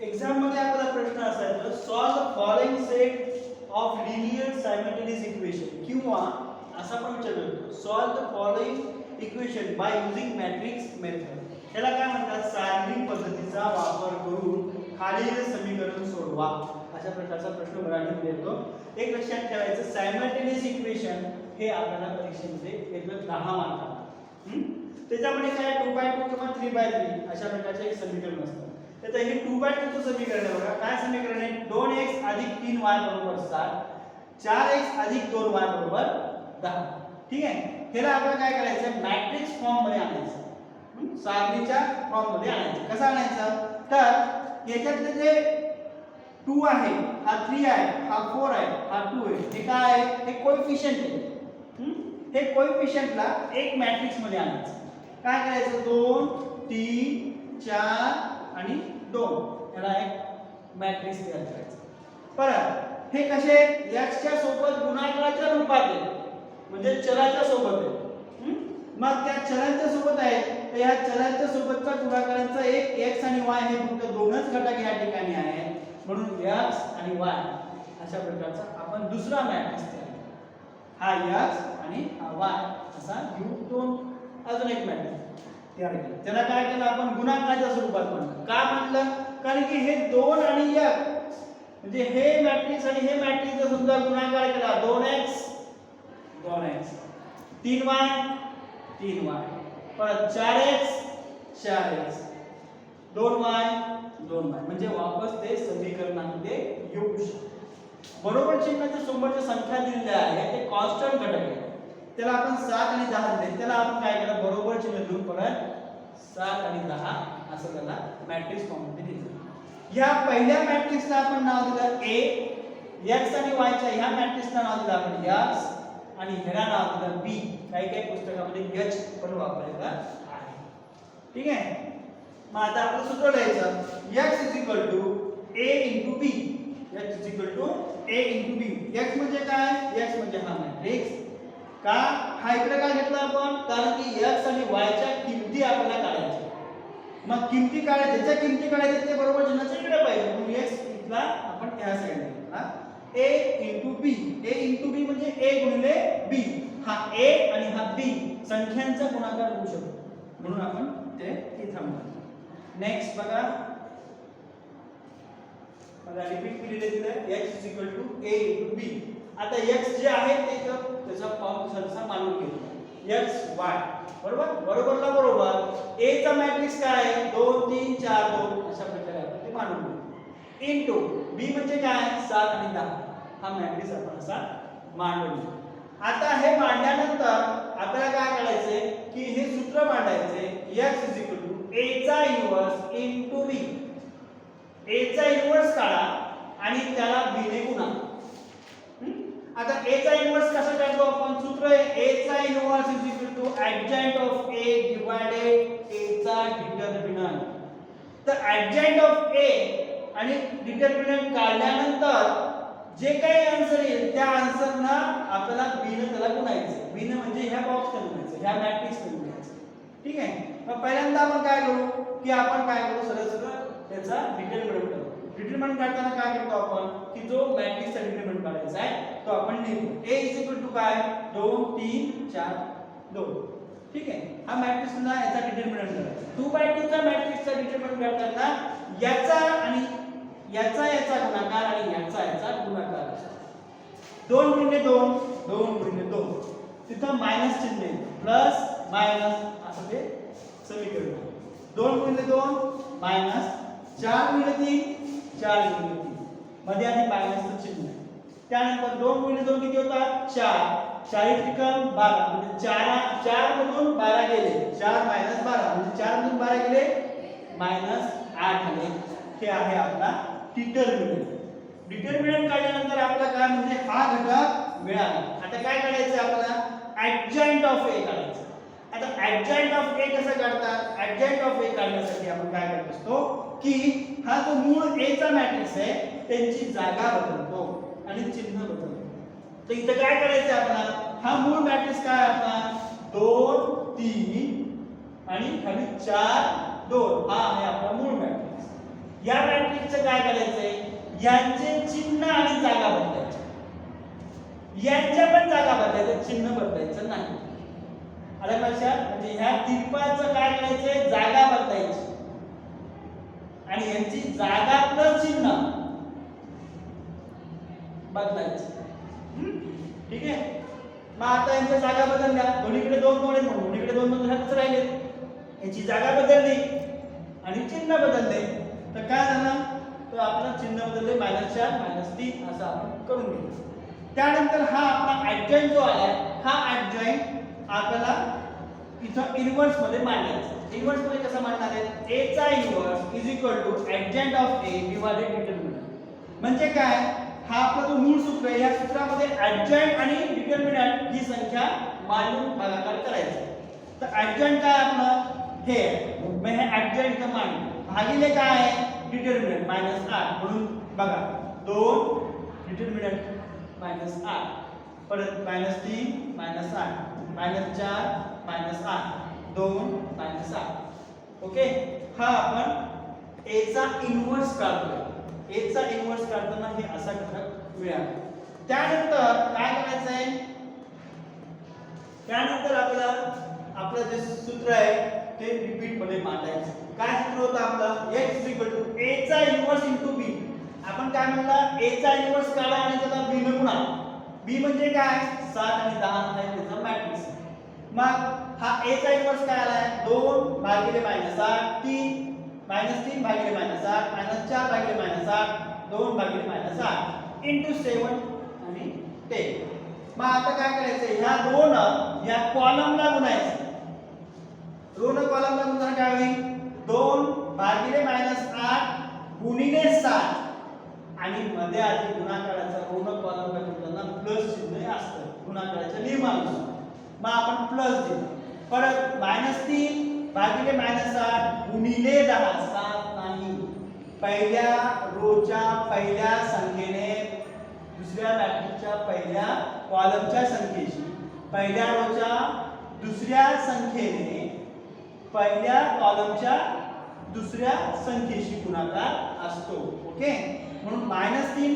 एक्झाममध्ये आपला प्रश्न असायचा solve following set of linear simultaneous equation किंवा असा पण विचारलं solve the following equation by using matrix method ह्याला काय म्हणतात? सारणी पद्धतीचा वापर करून खालील समीकरण सोडवा. अशा प्रकारचा प्रश्न मराठीमध्ये येतो एक लक्षात ठेवायचं सायमल्टेनियस इक्वेशन हे आपल्याला परीक्षेमध्ये येतं दहा मार्क त्याच्यामध्ये काय टू बाय टू किंवा थ्री बाय थ्री अशा प्रकारचे एक समीकरण असतं. तर हे टू बाय टूचं समीकरण आहे बघा. काय समीकरण आहे? दोन एक्स अधिक तीन वाय बरोबर सात. चार एक्स अधिक दोन वाय बरोबर दहा. ठीक आहे? ह्याला आपण काय करायचं मॅट्रिक्स फॉर्ममध्ये आणायचं. सारणीच्या फॉर्ममध्ये आणायचं. कसं आणायचं? तर याच्यातले जे टू आहे हा थ्री आहे हा फोर आहे हा टू आहे हे काय आहे? हे कोएफिशियंट आहे. हे कोएफिशियंटला एक मॅट्रिक्समध्ये आणायचं. काय करायचं? दोन तीन चार आणि दोन याला एक मॅट्रिक्स तयार करायचं. परत हे कसे? एक्सच्या सोबत गुणाकाराच्या रूपात आहे. म्हणजे चलाच्या सोबत आहे. मग त्या चलांच्या सोबत आहे. तर ह्या चलांच्या सोबतचा गुणाकारांचा एक एक्स आणि वाय हे फक्त दोनच घटक या ठिकाणी आहेत. म्हणून एक्स आणि वाय अशा प्रकारचा आपण दुसरा मॅट्रिक्स तयार हा एक्स आणि हा वाय असा घेऊ दोन अजून एक मॅट्रिक्स तयार केलं त्याला काय केलं? आपण गुणाकाराच्या स्वरूपात म्हणलं. का म्हणलं? कारण की हे दोन आणि एक म्हणजे हे मॅट्रिक्स आणि हे मॅट्रिक्सचा समजा गुणाकार केला दोन एक्स दोन एक्स तीन वाय तीन वाय परत चार एक्स चार एक्स दोन वाय दोन वाय म्हणजे वापस ते समीकरणामध्ये येऊ शकते. बरोबर चिन्हाच्या समोरच्या संख्या दिलेल्या आहे ते कॉन्स्टंट घटक आहे त्याला आपण सात आणि दिले. त्याला आपण काय केलं? आणि असं त्याला मॅट्रिक्स या पहिल्या मॅट्रिक्सला आपण नाव दिलं ए एक्स आणि मॅट्रिक्सला नाव दिलं आपण एक्स आणि ह्याला नाव दिलं बी काही काही एच पण आहे. ठीक आहे? मग आता सूत्र लिहायचं. X is equal to a into B x is equal to a into B x म्हणजे काय? X म्हणजे हा मॅट्रिक्स का? हा इकडे का घेतला आपण? कारण की एक्स आणि वायच्या किमती आपल्याला काढायच्या मग किमती काढायच्या ज्याच्या किमती काढायच्या ते बरोबर चिन्हाच्या इकडे पाहिजे. म्हणून x इथला आपण ह्या साईडला घेतला a into B A into B म्हणजे ए गुणिले बी हा ए आणि हा बी संख्यांचा गुणाकार होऊ शकतो. म्हणून आपण ते थांबवतो नेक्स्ट बघा. बघा रिपीट केलेले दिलं X is equal to A into B आता x जे आहे ते त्याचा फॉर्म सहसा मानून घेतो. X y. बरोबर? बरोबरला बरोबर. A चा मॅट्रिक्स काय आहे? 2 3 4 2 अशा प्रकारे आपण ते मानून घेतो. इनटू b म्हणजे काय? 7 आणि 10 हा मॅट्रिक्स आपण असा मांडून घेऊ आता हे मांडल्यानंतर आपल्याला काय करायचंय? की हे सूत्र मांडायचे x is equal to a चा इन्व्हर्स इनटू b. A चा इन्व्हर्स काढा आणि त्याला b ने गुणा. आता ए चा इन्व्हर्स कसा काढतो आपण? सूत्र आहे ए चा inverse is equal to adjoint of A divided A चा डिटर्मिनंट तर ऍडजॉइंट ऑफ ए आणि डिटर्मिनंट काढल्यानंतर जे काही आन्सर येईल त्या आन्सरना आपल्याला b त्याला गुणायचं b ने म्हणजे ह्या बॉक्स ने गुणायचं ह्या मॅट्रिक्स ने गुणायचं ठीक आहे? मग पहिल्यांदा आपण काय करू? की आपण काय करू? सरळ सरळ त्याचा डिटर्मिनंट करू. डिटरमिनंट काढताना काय करतो आपण? की जो मॅट्रिक्सचा डिटरमिनंट काढायचा आहे तो आपण लिहितो. ए इज इक्वल टू काय? 2 3 4 2 ठीक आहे? हा मॅट्रिक्सला याचा डिटरमिनंट करायचा टू बाय 2 चा मॅट्रिक्सचा डिटरमिनंट काढताना याचा आणि याचा याचा गुणाकार आणि याचा याचा गुणाकार. दोन गुणिले दोन दोन गुणिले दोन. तिथं मायनस चिन्ह प्लस मायनस असं ते समीकरण दोन गुणिले दोन मायनस चार गुणिले तीन चार गुणिले तीसमध्ये आणि मायनसचं चिन्ह आहे. त्यानंतर दोन गुणिले दोन किती होतात? चार. चाळीस त्रिकम बारा. म्हणजे चार चार मधून बारा गेले. चार मायनस बारा. म्हणजे चार मधून बारा गेले? मायनस आठ आले. हे आहे आपला डिटर्मिनंट डिटर्मिनंट काढल्यानंतर आपला काय म्हणजे हा घटक मिळाला. आता काय काढायचं आपल्याला? ऍडजॉइंट ऑफ ए काढायचं. आता ऍडजॉइंट ऑफ ए कसं काढतात? ऍडजॉइंट ऑफ ए काढण्यासाठी आपण काय करत असतो? की हा जो मूळ ए चा मॅट्रिक्स आहे त्यांची जागा बदलतो आणि चिन्ह बदलतो. तर इथं काय करायचं आपल्याला? हा मूळ मॅट्रिक्स काय आपला? दोन तीन आणि खाली चार दोन. हा आहे आपला मूळ मॅट्रिक्स या मॅट्रिक्स मॅट्रिक्सचं काय करायचंय? यांचे चिन्ह आणि जागा बदलायचे. यांच्या पण जागा बदलायचं चिन्ह बदलायचं नाही. आलं लक्षात? म्हणजे ह्या तिरपाचं काय करायचंय? जागा बदलायची. आणि यांची जागा प्लस चिन्ह बदलायचं. ठीक आहे? मग आता यांच्या जागा बदलल्या दोन्हीकडे दोन दोन आहेत दोन्हीकडे दोन दोन ह्यातच राहिले. यांची जागा बदलली आणि चिन्ह बदलले. तर काय झालं? तर आपलं चिन्ह बदलले मायनस चार मायनस तीन असं आपण करून घेऊ. त्यानंतर हा आपला ऍडजॉईंट जो आलाय हा ऍडजॉईंट आपल्याला इथं इन्व्हर्समध्ये मांडायचं. इन्व्हर्समध्ये कसं मांडणार आहे? ए चा inverse is equal to adjoint of A divided determinant म्हणजे काय? हा आपला जो मूळ सूत्र आहे या सूत्रामध्ये ऍडजंट आणि डिटर्मिनंट ही संख्या मांडून भागाकार करायचा. तर ऍडजंट काय आपलं? हे. आहे. मग हे ऍडजंट इथं मांड भागिले काय? आहे डिटर्मिनंट मायनस आठ म्हणून बघा. दोन डिटर्मिनंट मायनस आठ परत मायनस तीन मायनस आठ मायनस चार मायनस आठ दोन मायनस आठ ओके हा आपण ए चा इन्व्हर्स काढतोय ए चा इन्व्हर्स काढताना हे असा घटक मिळाला. त्यानंतर काय करायचं आहे? त्यानंतर आपल्याला आपलं जे सूत्र आहे ते रिपीटमध्ये मांडायचं. काय सूत्र होतं आपलं? एक्स इक्वल टू ए चा इन्व्हर्स इंटू बी आपण काय म्हणला? ए चा इन्व्हर्स काढा आणि त्याला बी ने गुणा. बी म्हणजे काय? सात आणि दहा आहे त्याचा मॅट्रिक्स मग हा ए चा इन्व्हर्स काय आलाय? दोन भागिले मायनस 8 3 मायनस तीन भागिले मायनस आठ मायनस चार भागिले मायनस 8 2 भागिले मायनस आठ. इंटू सेवन आणि टेन मग आता काय करायचं ह्या दोन ह्या कॉलमला गुणायचं. दोन कॉलमला गुणताना काय होईल? दोन भागिले मायनस आठ गुणिले सात. आणि मध्ये आधी गुणाकाराचा ऋण कॉलम करताना प्लस चिन्ह असतं. गुणाकाराच्या नियमानुसार. मग आपण प्लस दिलं. परत मायनस तीन भागिले मायनस आठ गुणिले दहा सात नाही. पहिल्या रोच्या पहिल्या संख्येने दुसऱ्या बॅटरीच्या पहिल्या कॉलमच्या संख्येशी पहिल्या रोच्या दुसऱ्या संख्येने पहिल्या कॉलमच्या दुसऱ्या संख्येशी गुणाकार असतो. ओके म्हणून मायनस तीन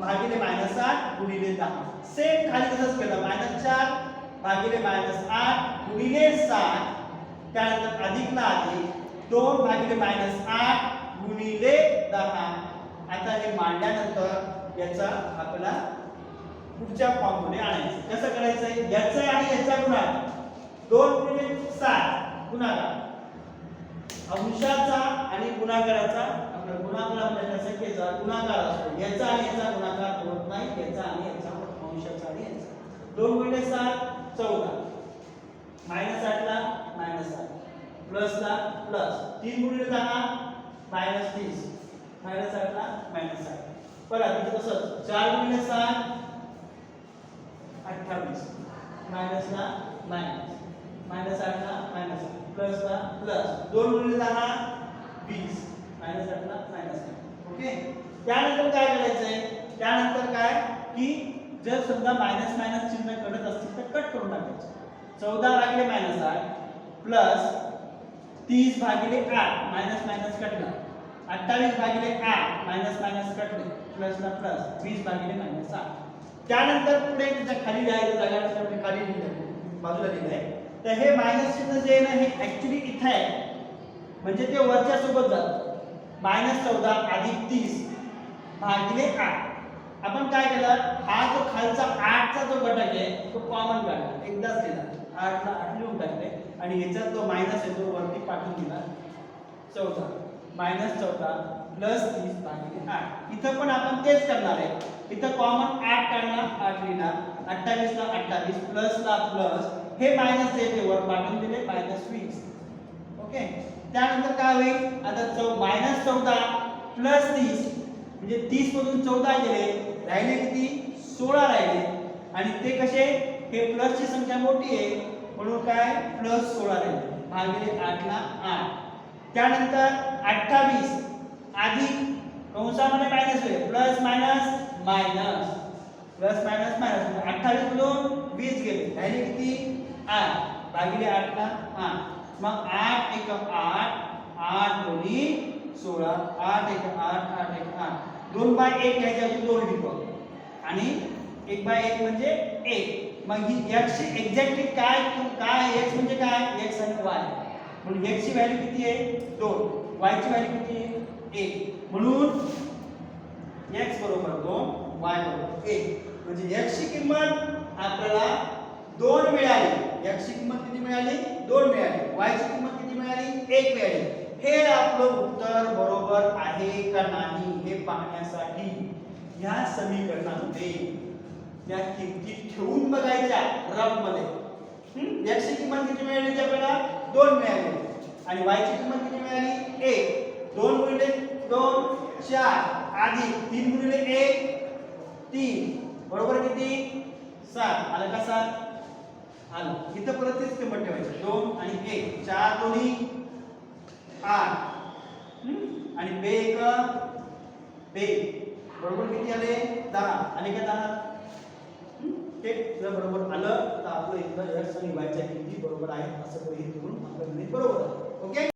भागिले मायनस आठ गुणिले दहा. सेम खाली तसंच केलं. मायनस चार भागिले मायनस आठ गुणिले सात त्यानंतर अधिकला अधिक दोन भागिले मायनस आठ गुणिले दहा. आता हे मांडल्यानंतर याचा आपला पुढच्या फॉर्ममध्ये आणायचं. कसं करायचं? याचा आणि याचा गुणाकार दोन गुणिले सात गुणाकार. अंशाचा आणि गुणाकाराचा आपला गुणाकारामध्ये संख्येचा गुणाकार असतो याचा आणि याचा गुणाकार होत नाही याचा आणि याचा अंशाचा आणि याचा. दोन गुणिले सात चौदा. मायनस आठला मायनस आठ. प्लसला प्लस तीन गुणिले दहा मायनस तीस. मायनस आठला मायनस आठ. परत इथं तसंच चार गुणिले सात अठ्ठावीस. मायनसला मायनस मायनस आठला मायनस आठ. प्लसला प्लस दोन गुणिले दहा वीस. मायनस आठला मायनस आठ. ओके त्यानंतर काय करायचंय? त्यानंतर काय? की जर समजा मायनस मायनस चिन्ह घडत असतील तर कट करून टाकायचं. चौदा भागिले मायनस आठ प्लस तीस भागिले आठ मायनस मायनस कटणं अठ्ठावीस भागिले आठ मायनस मायनस कटणे प्लसला प्लस वीस भागिले मायनस आठ. त्यानंतर पुढे त्याच्याखाली लिहायचं जागा नसल्यामुळे खाली लिहिलं बाजूला आहे तर हे मायनस चिन्ह जे आहे ना हे ऍक्च्युली इथं आहे. म्हणजे ते वरच्या सोबत जातं. मायनस चौदा अधिक तीस भागिले आठ. आपण काय केलं? हा जो खालचा आठचा जो घटक आहे तो कॉमन काढला एकदाच दिला आठला आठ लिहून टाकले. आणि ह्याच्यात जो मायनस आहे तो वरती पाठवून दिला. चौथा. मायनस चौदा प्लस तीस भागिले आठ. इथं पण आपण तेच करणार आहे. इथं कॉमन आठ काढणार आठ लिहिला अठ्ठावीसला अठ्ठावीस प्लसला प्लस हे मायनस येते वर पाठवून दिले मायनस वीस. ओके? त्यानंतर काय होईल? आता चौ मायनस चौदा प्लस तीस. म्हणजे तीस मधून चौदा गेले. राहिले किती? सोळा राहिले. आणि ते कसे? हे प्लसची संख्या मोठी आहे. म्हणून काय? प्लस सोळा राहिले. भागिले आठला आठ. त्यानंतर अठ्ठावीस. अधिक कंसामध्ये मायनस होईल. Plus minus minus plus minus minus अठ्ठावीस मधून वीस गेले. राहिले किती? आठ. भागिले आठला आठ. मग आठ एक आठ. आठ दोन्ही सोळा. आठ एक आठ आठ एक आठ. दोन बाय एक घ्यायचे अजून दोन लिहितो. आणि एक बाय एक म्हणजे एक. मग ही एक्स एक्झॅक्टली काय काय एक्स म्हणजे काय? एक्स आणि वाय म्हणून एक्सची व्हॅल्यू किती आहे? दोन. वायची व्हॅल्यू किती आहे? एक. म्हणून एक्स बरोबर दोन वाय बरोबर एक. म्हणजे एक्सची किंमत आपल्याला दोन मिळाली. एक्सची किंमत किती मिळाली? दोन मिळाली. वायची किंमत किती मिळाली? एक मिळाली. हे आपलं उत्तर बरोबर आहे का नाही हे पाहण्यासाठी या समीकरणामध्ये त्या किमती ठेवून बघायच्या रफमध्ये. एक्स किंमत किती मिळाली आपल्याला दोन मिळाली. आणि वायची किंमत किती मिळाली? एक. दोन गुणिले दोन चार. आधी तीन गुणिले एक तीन. बरोबर किती? सात. आलं का सात? आलं. इथं परत तेच किंमत ठेवायची. दोन आणि एक. चार दोन्ही आठ. आणि बे एक बे बरोबर किती आले? दहा. आले का दहा? ते जर बरोबर आलं. तर आपलं इथलं एक्स आणि वायच्या किमती बरोबर आहे असं गृहीत करून आपलं गणित बरोबर आहे. ओके?